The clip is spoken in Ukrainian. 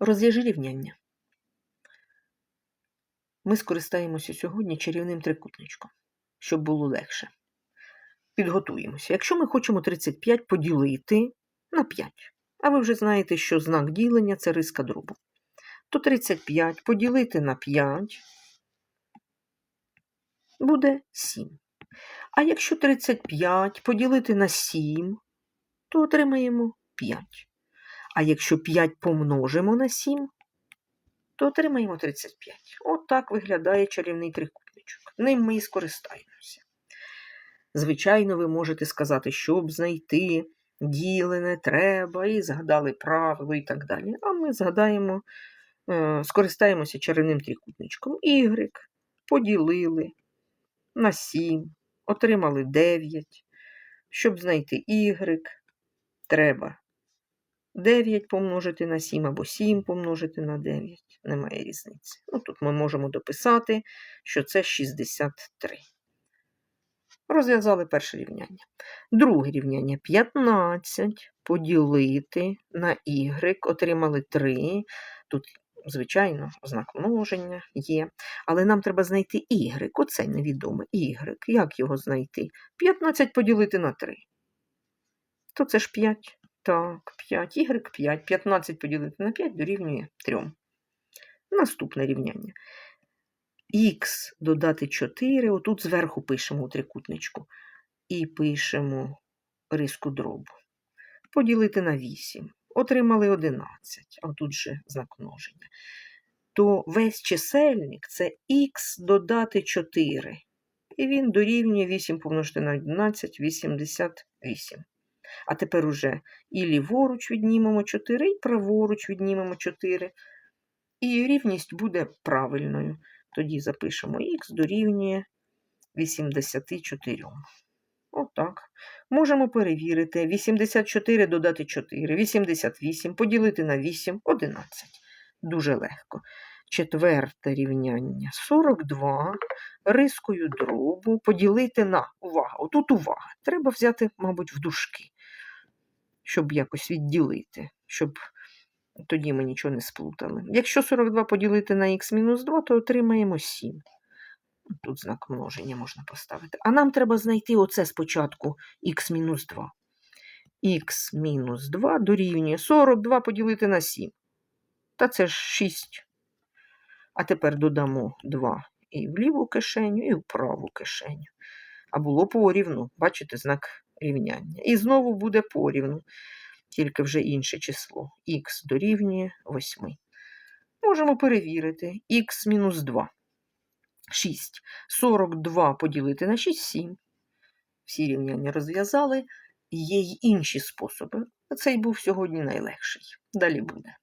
Розв'яжи рівняння. Ми скористаємося сьогодні чарівним трикутничком, щоб було легше. Підготуємося. Якщо ми хочемо 35 поділити на 5, а ви вже знаєте, що знак ділення це риска дробу, то 35 поділити на 5 буде 7. А якщо 35 поділити на 7, то отримаємо 5. А якщо 5 помножимо на 7, то отримаємо 35. От так виглядає чарівний трикутничок. Ним ми і скористаємося. Звичайно, ви можете сказати, щоб знайти ділене треба, і згадали правило і так далі. А ми згадаємо, е, скористаємося чарівним трикутничком. Y поділили на 7, отримали 9. Щоб знайти y, треба 9 помножити на 7 або 7 помножити на 9. Немає різниці. Ну, тут ми можемо дописати, що це 63. Розв'язали перше рівняння. Друге рівняння 15 поділити на y, отримали 3. Тут, звичайно, знак множення є. Але нам треба знайти y. Оце невідоме. Y. Як його знайти? 15 поділити на 3. То це ж 5. Так, 5. Y 5. 15 поділити на 5 дорівнює 3. Наступне рівняння. Х додати 4, отут зверху пишемо у трикутничку. І пишемо риску дробу. Поділити на 8. Отримали 11, а тут же знак множення. То весь чисельник це х додати 4. І він дорівнює 8 помножити на 11, 88. А тепер уже і ліворуч віднімемо 4, і праворуч віднімемо 4. І рівність буде правильною. Тоді запишемо х дорівнює 84. Отак. Можемо перевірити. 84 додати 4, 88, поділити на 8, 11. Дуже легко. Четверте рівняння 42. Рискою дробу поділити на увага. Отут увага. Треба взяти, мабуть, в дужки, щоб якось відділити, щоб тоді ми нічого не сплутали. Якщо 42 поділити на х-2, то отримаємо 7. Тут знак множення можна поставити. А нам треба знайти оце спочатку х-2. х-2 дорівнює 42 поділити на 7. Та це ж 6. А тепер додамо 2 і в ліву кишеню, і в праву кишеню. А було порівну. Бачите, знак рівняння. І знову буде порівну тільки вже інше число. Х дорівнює 8. Можемо перевірити. Х мінус 2. 6. 42 поділити на 6 7. Всі рівняння розв'язали. Є й інші способи. Цей був сьогодні найлегший. Далі буде.